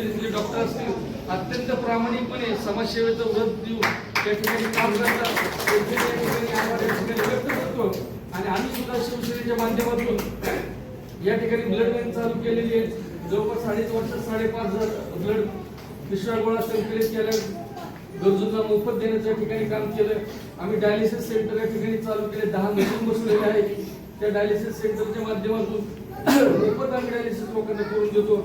असतील इथले डॉक्टर असतील अत्यंत प्रामाणिकपणे समाजसेवेचं व्रत देऊन त्या ठिकाणी काम करतात. व्यक्त करतो. आणि आम्ही सुद्धा शिवसेनेच्या माध्यमातून या ठिकाणी ब्लड बँक चालू केलेली आहे. जवळपास साडेच वर्ष साडेपाच हजार ब्लड पिशव्या गोळा संकलित केल्या. गरजूंना मोफत देण्याच्या ठिकाणी काम केलं. आम्ही डायलिसिस सेंटर या ठिकाणी चालू केले. दहा मशीन बसलेले आहेत. त्या डायलिसिस सेंटरच्या माध्यमातून मोफत आम्ही डायलिसिस लोकांना करून देतो.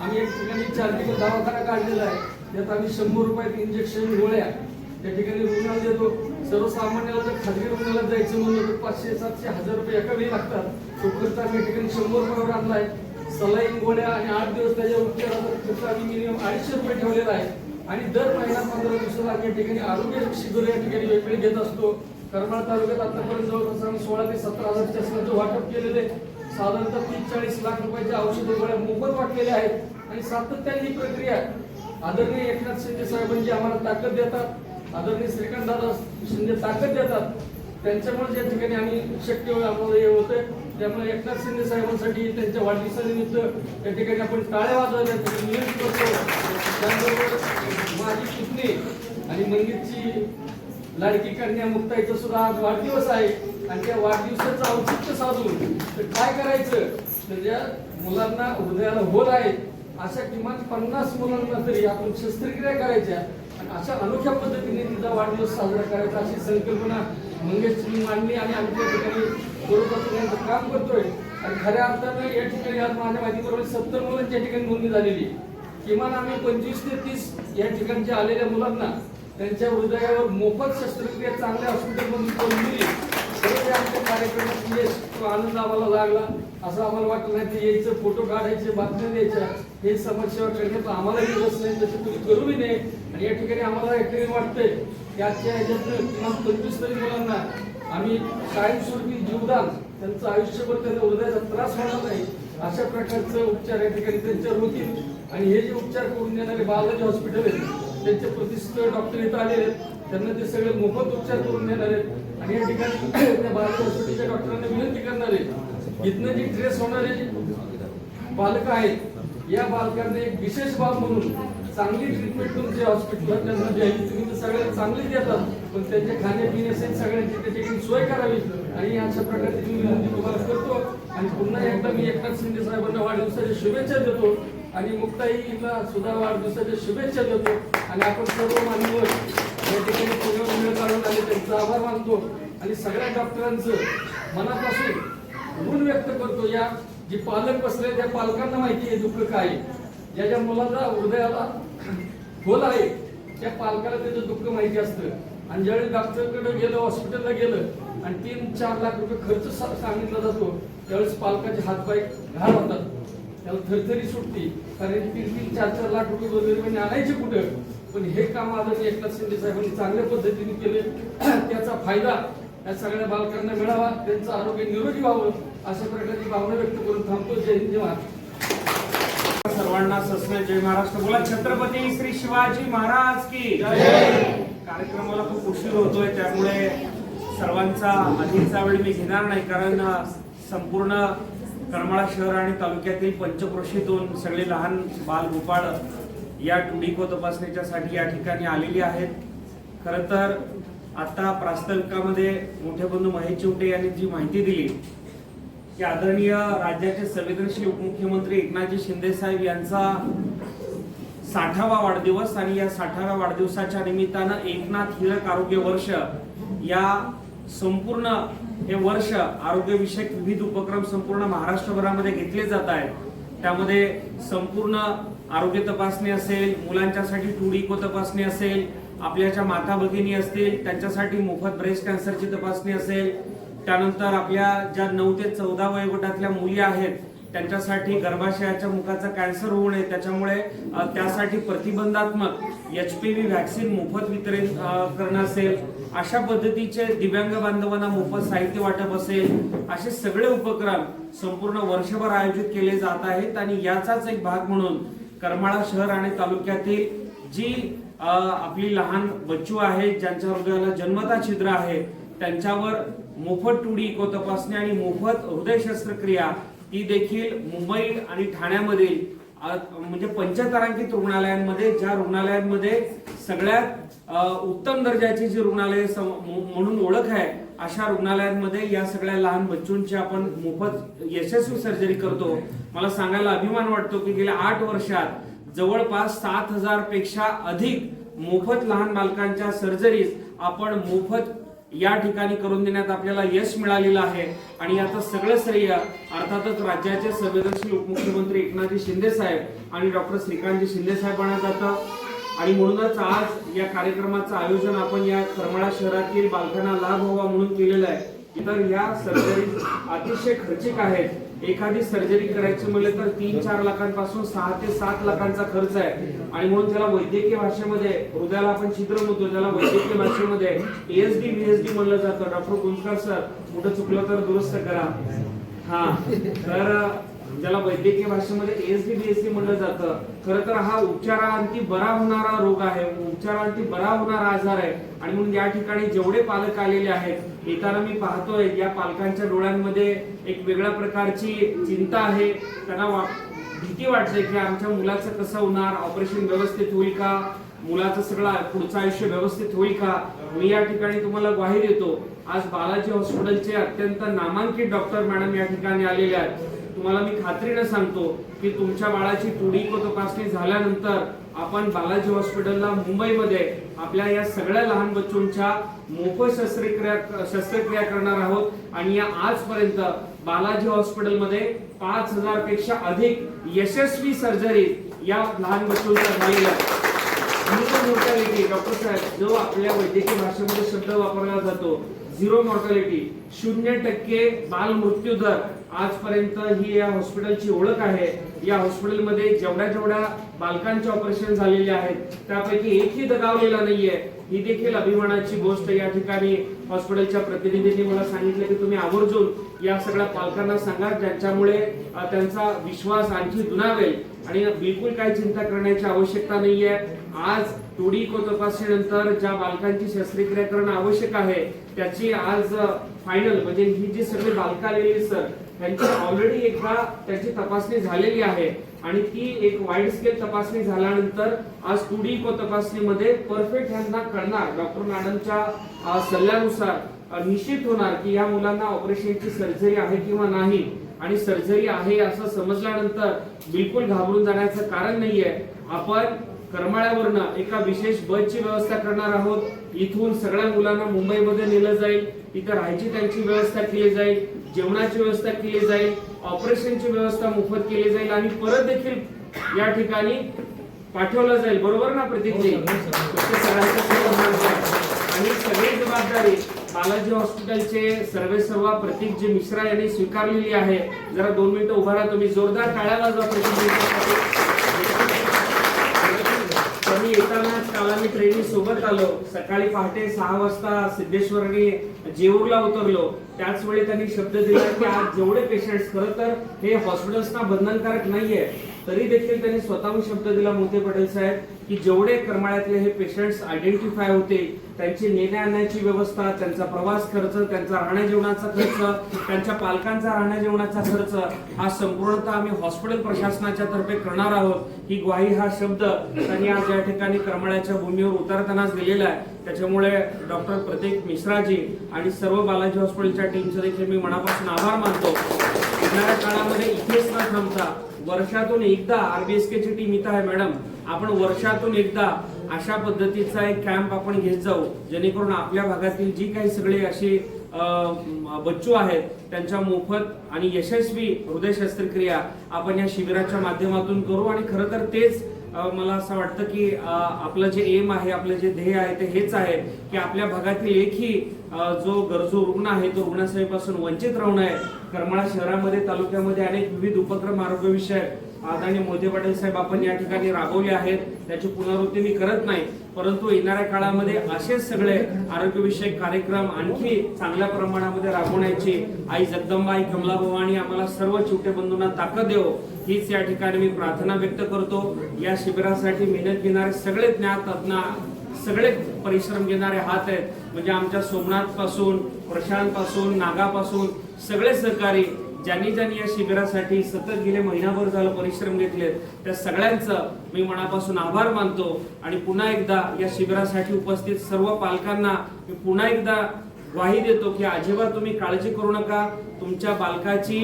आम्ही एक ठिकाणी चारिटेबल दवाखाना काढलेला आहे. त्यात आम्ही शंभर रुपयात इंजेक्शन गोळ्या त्या ठिकाणी रुग्णाला देतो. सर्वसामान्याला जर खाजगी रुग्णाला जायचं म्हणलं तर पाचशे सातशे हजार रुपये एका वेळी लागतात. तो खर्च आम्ही या ठिकाणी शंभर रुपयावर आणलाय सलाईन गोळ्या आणि आठ दिवस त्याच्या उपचाराचा खर्च आम्ही मिनिमम अडीचशे रुपये ठेवलेला आहे. आणि दर महिना पंधरा दिवसाला आम्ही या ठिकाणी आरोग्य शिबिर या ठिकाणी वेगवेगळे घेत असतो. करमाळ तालुक्यात आतापर्यंत जवळपास आम्ही सोळा ते सतरा हजारच्या असल्याचं वाटप केलेले साधारणतः तीस चाळीस लाख रुपयाच्या औषध गोळ्या मोफत वाटलेल्या आहेत आणि सातत्याने ही प्रक्रिया आदरणीय एकनाथ शिंदे साहेबांची आम्हाला ताकद देतात. आदरणीय श्रीकांत दादा शिंदे ताकद देतात. त्यांच्यामुळे या ठिकाणी आम्ही शक्य होईल आम्हाला हे होतंय. त्यामुळे एकनाथ शिंदे साहेबांसाठी त्यांच्या वाढदिवसानिमित्त या ठिकाणी आपण टाळ्या वाजवल्या नियम करतो त्याबरोबर माझी पुतणी आणि मंदिरची लाडकी कन्या मुक्ताईचा सुद्धा आज वाढदिवस आहे. आणि त्या वाढदिवसाचं औचित्य साधून तर काय करायचं? तर ज्या मुलांना हृदयाला होत आहे. अशा किमान पन्नास मुलांना तरी आपण शस्त्रक्रिया करायच्या. आणि अशा अनोख्या पद्धतीने तिचा वाढदिवस साजरा करायचा अशी संकल्पना मंगेशजी मांडणी आणि आम्ही त्या ठिकाणी बरोबर काम करतोय. आणि खऱ्या अर्थानं या ठिकाणी आज माझ्या माहितीबरोबर सत्तर मुलांच्या ठिकाणी नोंदणी झालेली किमान आम्ही पंचवीस ते तीस या ठिकाणच्या आलेल्या मुलांना त्यांच्या हृदयावर मोफत शस्त्रक्रिया चांगल्या हॉस्पिटलमधून करून दिली. तरी आमच्या कार्यक्रमात यश तो आनंद आम्हाला लागला. असं आम्हाला वाटलं नाही ते यायचं फोटो काढायचे बातम्या द्यायच्या. हे समाजसेवा करण्याचं आम्हाला रस नाही तसं तुम्ही करूही नये. आणि या ठिकाणी आम्हाला एक ठिकाणी वाटतंय की आजच्या ह्याच्यातनं किमान पंचवीस तरी मुलांना आम्ही कायमस्वरूपी जीवदान त्यांचं आयुष्यभर त्यांना हृदयाचा त्रास होणार नाही अशा प्रकारचं उपचार या ठिकाणी त्यांच्यावर होतील. आणि हे जे उपचार करून देणारे बालाजी हॉस्पिटल आहेत त्यांचे प्रतिष्ठित डॉक्टर इथं आलेले आहेत. त्यांना ते सगळे मोफत उपचार करून देणार आहेत. आणि या ठिकाणी त्या बालक हॉस्पिटलच्या डॉक्टरांना विनंती करणार आहे इथनं जी ट्रेस होणारे बालकं आहेत या बालकांना एक विशेष बाब म्हणून चांगली ट्रीटमेंट तुमच्या हॉस्पिटलला त्यांना द्यावी तुम्ही तर सगळ्यांना चांगली देतात पण त्यांच्या खाण्यापिण्यासाठी सगळ्यांची त्याची सोय करावी. आणि अशा प्रकारची मी विनंती तुम्हाला करतो आणि पुन्हा एकदा मी एकनाथ शिंदे साहेबांना वाढदिवसाच्या शुभेच्छा देतो आणि मुक्ताईला सुद्धा वाढदिवसाच्या शुभेच्छा देतो. आणि आपण सर्व मान्यवर या ठिकाणी पुण्यावर वेळ काढून आले त्यांचा आभार मानतो. आणि सगळ्या डॉक्टरांचं मनापासून ऋण व्यक्त करतो या जे पालक बसले त्या पालकांना माहिती आहे दुःख काय आहे. ज्या ज्या मुलांना हृदयाला खोल आहे त्या पालकाला त्याचं दुःख माहिती असतं. आणि ज्यावेळी डॉक्टरकडे गेलं हॉस्पिटलला गेलं आणि तीन चार लाख रुपये खर्च सांगितला जातो त्यावेळेस पालकाचे हातपाय घाण होतात. त्याला थरथरी सुटती. कारण तीन तीन चार चार लाख रुपये वगैरे आणायचे कुठं? पण हे काम आदरणीय एकनाथ शिंदे साहेबांनी चांगल्या पद्धतीने केले. त्याचा फायदा या सगळ्या बालकांना मिळावा त्यांचं आरोग्य निरोगी व्हावं अशा प्रकारची भावना व्यक्त करून थांबतो. जय हिंद जय सर्वांना सस्ने जय महाराष्ट्र. बोला छत्रपती श्री शिवाजी महाराज की कार्यक्रमाला खूप उशीर होतोय त्यामुळे सर्वांचा अधिकचा वेळ मी घेणार नाही कारण संपूर्ण करमाळा शहर आणि तालुक्यातील पंचक्रोशीतून सगळे लहान बाल गोपाळ या टुडिको तपासणीच्यासाठी या ठिकाणी आलेली आहेत. खरं तर आता प्रास्ताविकामध्ये मोठे बंधू महेश चिवटे यांनी जी माहिती दिली की आदरणीय राज्याचे संवेदनशील उपमुख्यमंत्री एकनाथजी शिंदे साहेब यांचा साठावा वाढदिवस आणि या साठाव्या वाढदिवसाच्या निमित्तानं एकनाथ हिरक आरोग्य वर्ष या संपूर्ण हे वर्ष आरोग्यविषयक विविध उपक्रम संपूर्ण महाराष्ट्रभरामध्ये घेतले जात आहेत. त्यामध्ये संपूर्ण आरोग्य तपासणी असेल मुलांच्यासाठी टुडीको तपासणी असेल आपल्या ज्या माता भगिनी असतील त्यांच्यासाठी मोफत ब्रेस्ट कॅन्सरची तपासणी असेल त्यानंतर आपल्या ज्या नऊ ते चौदा वयोगटातल्या मुली आहेत त्यांच्यासाठी गर्भाशयाच्या मुखाचा कॅन्सर होऊ नये. त्याच्यामुळे त्यासाठी प्रतिबंधात्मक एच पी व्ही व्हॅक्सिन मोफत वितरित करणं असेल. अशा पद्धतीचे दिव्यांग बांधवांना मोफत साहित्य वाटप असेल असे सगळे उपक्रम संपूर्ण वर्षभर आयोजित केले जात आहेत आणि याचाच एक भाग म्हणून करमाळा शहर आणि तालुक्यातील जी आपली लहान बच्चू आहेत ज्यांच्या हृदयाला जन्मता छिद्र आहे त्यांच्यावर मोफत टुडी इको तपासणी आणि मोफत हृदय शस्त्रक्रिया ही देखील मुंबई आणि ठाण्यामधील म्हणजे पंचतारांकित रुग्णालयांमध्ये ज्या रुग्णालयांमध्ये सगळ्यात उत्तम दर्जाची जी रुग्णालय म्हणून ओळख आहे अशा रुग्णालयांमध्ये या सगळ्या लहान बच्चूंची आपण मोफत यशस्वी सर्जरी करतो. मला सांगायला अभिमान वाटतो की गेल्या आठ वर्षात जवळपास सात हजारपेक्षा अधिक मोफत लहान बालकांच्या सर्जरीज आपण मोफत या ठिकाणी करून देण्यात आपल्याला यश मिळालेलं आहे. आणि याचं सगळं श्रेय अर्थातच राज्याचे संवेदनशील उपमुख्यमंत्री एकनाथजी शिंदे साहेब आणि डॉक्टर श्रीकांतजी शिंदे साहेबांना जातं. आणि म्हणूनच आज या कार्यक्रमाचं आयोजन आपण या करमाळा शहरातील बालकांना लाभ व्हावा म्हणून केलेलं आहे. तर या सर्जरी अतिशय खर्चिक आहेत. एखादी सर्जरी करायची म्हणलं तर तीन चार लाखांपासून सहा ते सात लाखांचा खर्च आहे. आणि म्हणून त्याला वैद्यकीय भाषेमध्ये हृदयाला आपण छिद्र म्हणतो त्याला वैद्यकीय भाषेमध्ये एएसडी बीएसडी म्हणलं जातं. डॉक्टर गुंजकर सर कुठं चुकलं तर दुरुस्त करा. हा तर ज्याला वैद्यकीय भाषेमध्ये एसडी बीएससी म्हणलं जातं. खरं तर हा उपचारांती बरा होणारा रोग आहे. उपचारांती बरा होणारा आजार आहे. आणि म्हणून या ठिकाणी जेवढे पालक आलेले आहेत येताना मी पाहतोय या पालकांच्या डोळ्यांमध्ये एक वेगळ्या प्रकारची चिंता आहे. त्यांना वा- भीती वाटते की आमच्या मुलाचं कसं होणार? ऑपरेशन व्यवस्थित होईल का? मुलाचं सगळं पुढचं आयुष्य व्यवस्थित होईल का? मी या ठिकाणी तुम्हाला ग्वाही देतो. आज बालाजी हॉस्पिटलचे अत्यंत नामांकित डॉक्टर मॅडम या ठिकाणी आलेले आहेत. तुम्हाला मी खात्रीनं सांगतो की तुमच्या बाळाची टुडी को तपासणी झाल्यानंतर आपण बालाजी हॉस्पिटलला मुंबईमध्ये आपल्या या सगळ्या लहान बच्चूंच्या मोफत शस्त्रक्रिया शस्त्रक्रिया करणार आहोत. आणि या आजपर्यंत बालाजी हॉस्पिटलमध्ये पाच हजारपेक्षा अधिक यशस्वी सर्जरी या लहान बच्चूंच्या झालेल्या मोर्टॅलिटी डॉक्टर साहेब जो आपल्या वैद्यकीय भाषेमध्ये शब्द वापरला जातो झिरो मॉर्टॅलिटी शून्य टक्के बाल मृत्यू दर आजपर्यंत ही या हॉस्पिटलची ओळख आहे. या हॉस्पिटलमध्ये जेवढ्या जेवढ्या बालकांचे ऑपरेशन झालेले आहेत त्यापैकी एकही दगावलेला नाहीये. ही देखील अभिमानाची गोष्ट या ठिकाणी हॉस्पिटलच्या प्रतिनिधींनी मला सांगितलं की तुम्ही आवर्जून या सगळ्या पालकांना सांगा ज्यांच्यामुळे त्यांचा विश्वास आणखी दुनावेल आणि बिलकुल काही चिंता करण्याची आवश्यकता नाहीये. आज टोडी को तपासणीनंतर ज्या बालकांची शस्त्रक्रिया करणं आवश्यक आहे त्याची आज फायनल म्हणजे ही जी सगळी बालकं आलेली सर त्यांची ऑलरेडी एकदा त्याची तपासणी झालेली आहे आणि ती एक वाईड स्केल तपासणी झाल्यानंतर आज टुडी को तपासणीमध्ये परफेक्ट ह्यांना कळणार डॉक्टर मॅडमच्या सल्ल्यानुसार निश्चित होणार की या मुलांना ऑपरेशनची सर्जरी आहे किंवा नाही. आणि सर्जरी आहे असं समजल्यानंतर बिलकुल घाबरून जाण्याचं कारण नाहीये. आपण करमाळ्यावरनं एका विशेष बसची व्यवस्था करणार आहोत. इथून सगळ्या मुलांना मुंबईमध्ये नेलं जाईल. तिथं राहायची त्यांची व्यवस्था केली जाईल. जेवणाची व्यवस्था केली जाईल ऑपरेशनची व्यवस्था मोफत केली जाईल आणि परत देखील या ठिकाणी पाठवलं जाईल. बरोबर ना प्रतीकजी? तुमच्या सगळ्यांचं सहकार्य आहे. आणि सगळी जबाबदारी बालाजी हॉस्पिटलचे सर्वे सर्व प्रतीक जी मिश्रा यांनी स्वीकारलेली आहे. जरा दोन मिनिटं उभा राहा तुम्ही. जोरदार टाळ्या वाजवा प्रतीक मी येताना काल आम्ही ट्रेनिंग सोबत आलो. सकाळी पहाटे सहा वाजता सिद्धेश्वर आणि जेऊरला उतरलो. त्याच वेळी त्यांनी शब्द दिला की आज जेवढे पेशंट्स खरं तर हे हॉस्पिटल्सना बंधनकारक नाहीये. तरी देखील त्यांनी स्वतःहून शब्द दिला मोठे पटेल साहेब की जेवढे करमाळ्यातले हे पेशंट्स आयडेंटिफाय होते त्यांची नेण्या आणण्याची व्यवस्था त्यांचा प्रवास खर्च त्यांचा राहण्या जेवणाचा खर्च त्यांच्या पालकांचा राहण्या जेवणाचा खर्च हा संपूर्णतः आम्ही हॉस्पिटल प्रशासनाच्या तर्फे करणार आहोत. ही ग्वाही हा शब्द त्यांनी आज या ठिकाणी करमाळ्याच्या भूमीवर उतरतानाच दिलेला आहे. त्याच्यामुळे डॉक्टर प्रतीक मिश्राजी आणि सर्व बालाजी हॉस्पिटलच्या टीमचे देखील मी मनापासून आभार मानतो. येणाऱ्या काळामध्ये इथेच न थांबता वर्षातून एकदा आरबीएसकेची टीम इथं आहे मॅडम. आपण वर्षातून एकदा अशा पद्धतीचा एक कॅम्प आपण घेत जाऊ जेणेकरून आपल्या भागातील जी काही सगळे अशी बच्चू आहेत त्यांच्या मोफत आणि यशस्वी हृदय शस्त्रक्रिया आपण या शिबिराच्या माध्यमातून करू. आणि खरं तर तेच मला असं वाटतं की आपलं जे एम आहे आपलं जे ध्येय आहे ते हेच आहे की आपल्या भागातील एकही जो गरजू रुग्ण आहे तो रुग्णसेवेपासून वंचित राहू नये. करमाळा शहरामध्ये तालुक्यामध्ये अनेक विविध उपक्रम आरोग्यविषयक आदरणीय मोदी पाटील साहेब आपण या ठिकाणी राबवले आहेत. त्याची पुनरावृत्ती मी करत नाही परंतु येणाऱ्या काळामध्ये असेच सगळे आरोग्यविषयक कार्यक्रम आणखी चांगल्या प्रमाणामध्ये राबवण्याची आई जगदंबा आई कमला भवानी आम्हाला सर्व चिवटे बंधूंना ताकद देव हीच या ठिकाणी मी प्रार्थना व्यक्त करतो. या शिबिरासाठी मेहनत घेणारे सगळे ज्ञात तज्ञ सगळे परिश्रम घेणारे हात आहेत. म्हणजे आमच्या सोमनाथपासून प्रशांत पासून नागापासून सगळे सहकारी ज्यांनी ज्यांनी या शिबिरासाठी सतत गेले महिनाभर झालं परिश्रम घेतलेत त्या सगळ्यांचं मी मनापासून आभार मानतो. आणि पुन्हा एकदा या शिबिरासाठी उपस्थित सर्व पालकांना मी पुन्हा एकदा ग्वाही देतो की अजिबात तुम्ही काळजी करू नका. तुमच्या बालकाची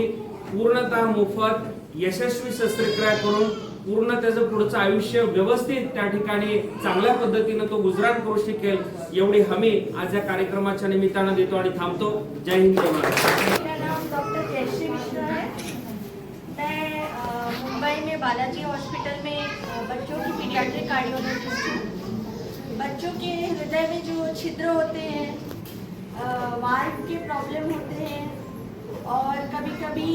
पूर्णतः मोफत यशस्वी शस्त्रक्रिया करून पूर्ण त्याचं पुढचं आयुष्य व्यवस्थित त्या ठिकाणी चांगल्या पद्धतीनं तो गुजरात करू शकेल एवढी हमी आज या कार्यक्रमाच्या निमित्तानं देतो आणि थांबतो. जय हिंद जय महाराष्ट्र. बालाजी हॉस्पिटल में बच्चों की पीडियाट्रिक कार्डियोलॉजिस्ट हूँ। बच्चों के हृदय में जो छिद्र होते हैं वार्ड के प्रॉब्लम होते हैं, और कभी कभी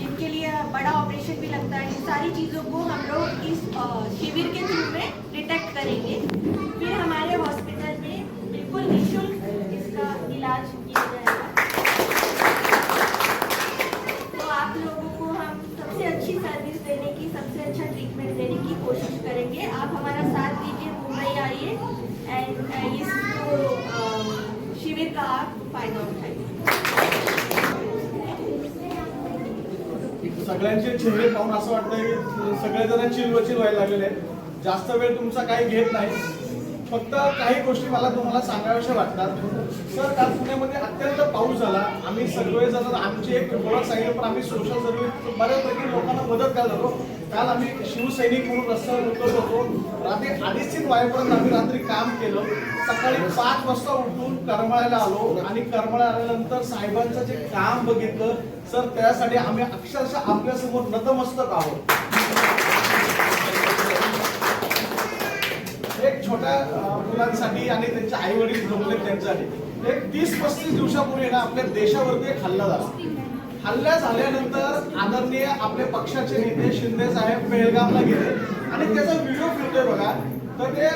जिनके लिए बड़ा ऑपरेशन भी लगता है इन सारी चीज़ों को हम लोग इस शिविर के थ्रू में डिटेक्ट करेंगे। फिर हमारे हॉस्पिटल में बिल्कुल निःशुल्क इसका इलाज किया सबसे अच्छा ट्रीटमेंट देने की कोशिश करेंगे। आप हमारा साथ दीजिए मुंबई आइए एंड इस शिविर का आप फायदा उठाइए। सगळ्यांचे चेहरे पाहून असं वाटतंय की सगळेजण चिलवचिल व्हायला लागलेले आहेत. जास्त वेळ तुमचा काही घेत नाही. फक्त काही गोष्टी मला तुम्हाला सांगाव्याशा वाटतात. सर काल पुण्यामध्ये अत्यंत पाऊस झाला. आम्ही सगळेजण आमची एक ओळख सांगितलं पण आम्ही सोशल सर्व्हिस बऱ्यापैकी लोकांना मदत काय होतो. काल आम्ही शिवसैनिक म्हणून रस्त्यावर उतरत होतो. रात्री अडीच तीन वाजेपर्यंत आम्ही रात्री काम केलं. सकाळी पाच वाजता उठून करमळायला आलो आणि करमळा आल्यानंतर साहेबांचं जे काम बघितलं सर त्यासाठी आम्ही अक्षरशः आपल्यासमोर नतमस्तक आहोत एक छोट्या मुलांसाठी आणि त्यांचे आई वडील झोपले त्यांच्यासाठी. एक तीस पस्तीस दिवसापूर्वी ना आपल्या देशावरती एक हल्ला झाला. हल्ला झाल्यानंतर आदरणीय आपले पक्षाचे नेते शिंदे साहेब पेहलगामला गेले. आणि त्याचा व्हिडिओ फिरतोय बघा. तर ते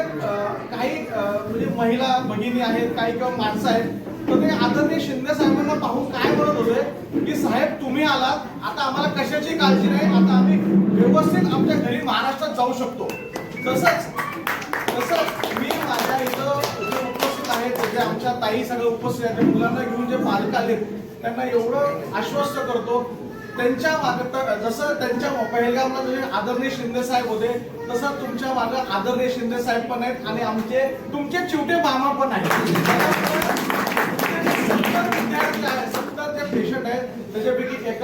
काही म्हणजे महिला भगिनी आहेत काही किंवा माणसं आहेत तर ते आदरणीय शिंदे साहेबांना पाहून काय म्हणत होते? की साहेब तुम्ही आलात. आता आम्हाला कशाची काळजी नाही? आता आम्ही व्यवस्थित आमच्या घरी महाराष्ट्रात जाऊ शकतो. तसंच ताई सगळं उपस्थित आहेत. मुलांना घेऊन जे पालक आलेत त्यांना एवढं आश्वस्त करतो. त्यांच्या मागं जसं त्यांच्या पहिलगावला जसे आदरणीय शिंदे साहेब होते तसं तुमच्या मागं आदरणीय शिंदे साहेब पण आहेत. आणि आमचे तुमचे चिवटे मामा पण आहेत.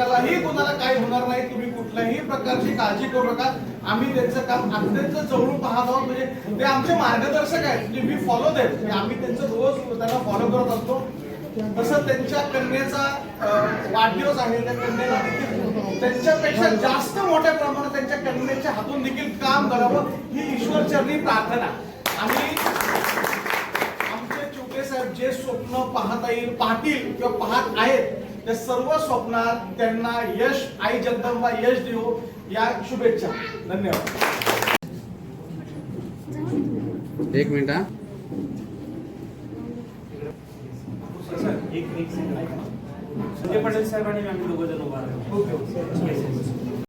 त्याच्यापैकी एकालाही कोणाला काही होणार नाही. तुम्ही कुठल्याही प्रकारची काळजी करू नका. आम्ही त्यांचं काम अत्यंत जवळून पाहत आहोत. म्हणजे ते आमचे मार्गदर्शक आहेत. म्हणजे मी फॉलो देत आम्ही त्यांचं रोज त्यांना फॉलो करत असतो. तसं त्यांच्या कन्याचा वाढदिवस आहे. त्या कन्याला देखील त्यांच्यापेक्षा जास्त मोठ्या प्रमाणात त्यांच्या कन्याच्या हातून देखील काम करावं ही ईश्वरचरणी प्रार्थना. आम्ही आमचे चुके साहेब जे स्वप्न पाहता येईल पाहतील किंवा पाहत आहेत त्या सर्व स्वप्नात त्यांना यश आई जगदंबा यश देऊ या शुभेच्छा. धन्यवाद. एक मिनिट सर एक एक सेकंड संजय पटेल साहेब आणि आम्ही दोघं जण उभा